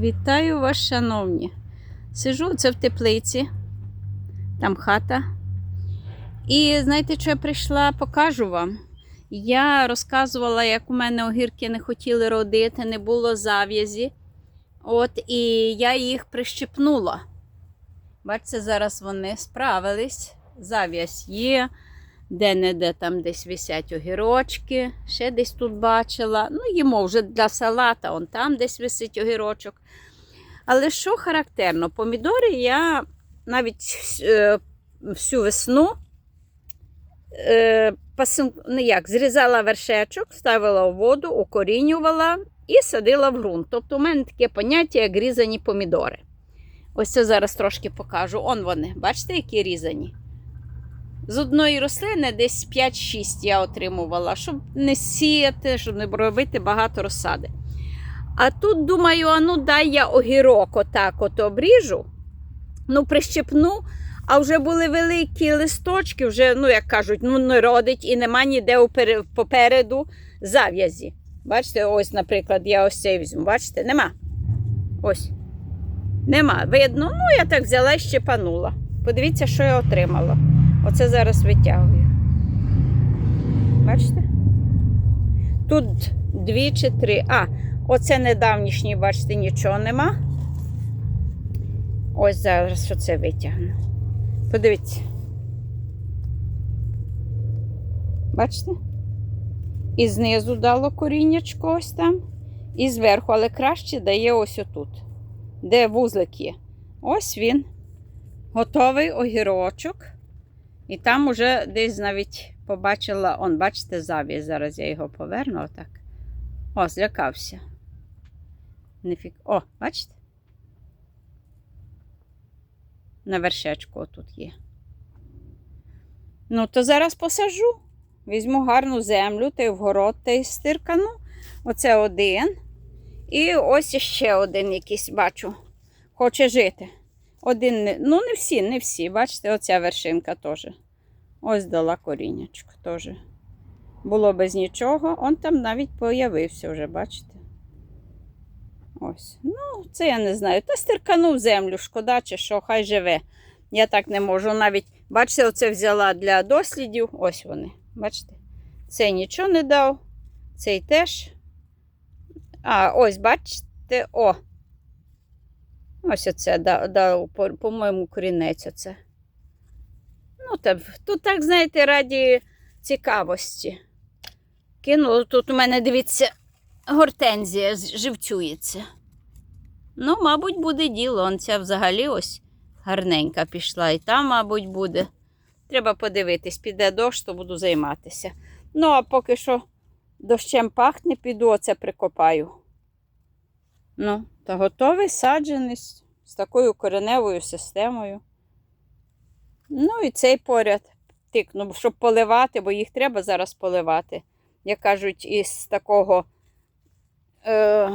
Вітаю вас, шановні. Сижу це в теплиці, там хата. І знаєте, що я прийшла, покажу вам. Я розказувала, як у мене огірки не хотіли родити, не було зав'язі. От, і я їх прищепнула. Бачите, зараз вони справились. Зав'язь є, де-не-де там десь висять огірочки. Ще десь тут бачила. Ну, їмо вже для салата, он там десь висить огірочок. Але що характерно, помідори я навіть е, всю весну е, пасин, ну як, зрізала вершечок, ставила в воду, укорінювала і садила в ґрунт. Тобто у мене таке поняття, як різані помідори. Ось це зараз трошки покажу. Он вони, бачите, які різані? З одної рослини десь 5-6 я отримувала, щоб не сіяти, щоб не робити багато розсади. А тут думаю, а ну дай я огірок отак от обріжу, ну прищепну, а вже були великі листочки, вже, ну як кажуть, ну не родить і нема ніде попереду зав'язі. Бачите, ось, наприклад, я ось цей візьму. Бачите, нема. Ось. Нема. Видно, ну я так взяла і щепанула. Подивіться, що я отримала. Оце зараз витягую. Бачите? Тут дві чи три. А, оце недавнішній, бачите, нічого нема. Ось зараз оце витягну. Подивіться. Бачите? І знизу дало коріннячко ось там, і зверху, але краще дає ось отут, де вузлик є. Ось він. Готовий огірочок. І там уже десь навіть побачила, он, бачите, завіс. Зараз я його поверну отак. О, злякався. Нефік... О, бачите? На вершечку тут є. Ну, то зараз посажу. Візьму гарну землю та й вгород та й стиркану. Оце один. І ось ще один якийсь бачу. Хоче жити. Один, ну не всі, не всі. Бачите, оця вершинка теж. Ось дала коріннячко теж. Було без нічого. Он там навіть появився вже, бачите? Ось. Ну, це я не знаю. Та стирканув землю, шкода чи що, хай живе. Я так не можу. Навіть, бачите, оце взяла для дослідів. Ось вони. Бачите? Цей нічого не дав. Цей теж. А, ось, бачите, о. Ось оце дав по- по-моєму, корінець оце. Ну, та, тут так, знаєте, раді цікавості. Кинула, тут у мене, дивіться, гортензія живцюється. Ну, мабуть, буде діло. Он ця взагалі ось гарненька пішла. І там, мабуть, буде. Треба подивитись, піде дощ, то буду займатися. Ну, а поки що дощем пахне, піду, оце прикопаю. Ну, та готовий саджений з, такою кореневою системою. Ну і цей поряд тикну, щоб поливати, бо їх треба зараз поливати. Як кажуть, із такого е,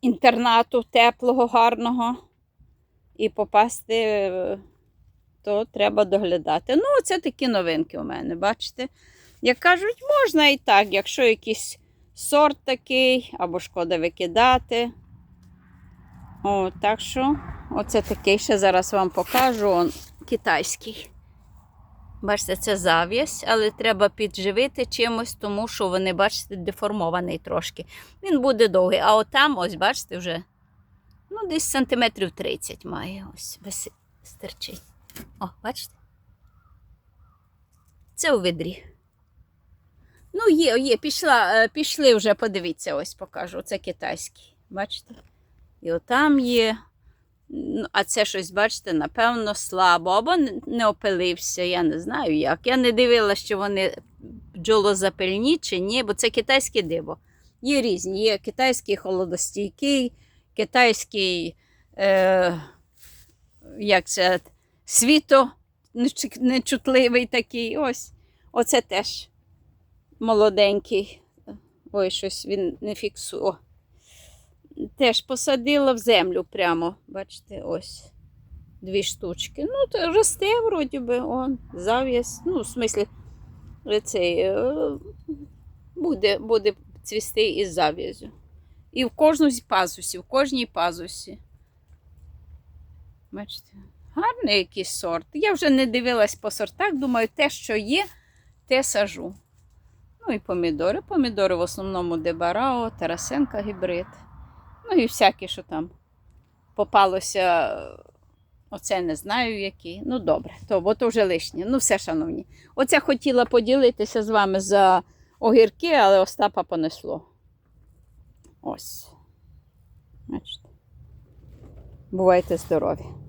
інтернату теплого, гарного. І попасти, е, то треба доглядати. Ну, оце такі новинки у мене, бачите? Як кажуть, можна і так, якщо якийсь сорт такий, або шкода викидати. О, так що, оце такий ще зараз вам покажу. Он, китайський. Бачите, це зав'язь, але треба підживити чимось, тому що вони, бачите, деформований трошки. Він буде довгий. А отам, ось, бачите, вже ну, десь сантиметрів 30 має. Ось виси- стирчить. О, бачите? Це у відрі. Ну, є, є, пішла, е, пішли вже, подивіться, ось покажу. Це китайський. Бачите? І отам є. Ну, А це щось, бачите, напевно, слабо, або не опилився, я не знаю як. Я не дивилася, що вони бджолозапильні чи ні, бо це китайське диво. Є різні. Є китайський холодостійкий, китайський, е, як це, світо нечутливий такий. Ось. Оце теж молоденький. Ой, щось він не фіксує. Теж посадила в землю прямо. Бачите, ось. Дві штучки. Ну, то росте, вроді би, он, зав'яз. Ну, в смислі, цей, е, буде, буде цвісти із зав'язю. І в кожну пазусі, в кожній пазусі. Бачите, гарний якийсь сорт. Я вже не дивилась по сортах, думаю, те, що є, те сажу. Ну і помідори. Помідори в основному Дебарао, Тарасенка гібрид. Ну і всяке, що там попалося. Оце не знаю які. Ну добре, то, бо то вже лишнє. Ну все, шановні. Оце хотіла поділитися з вами за огірки, але Остапа понесло. Ось. Бачите. Бувайте здорові.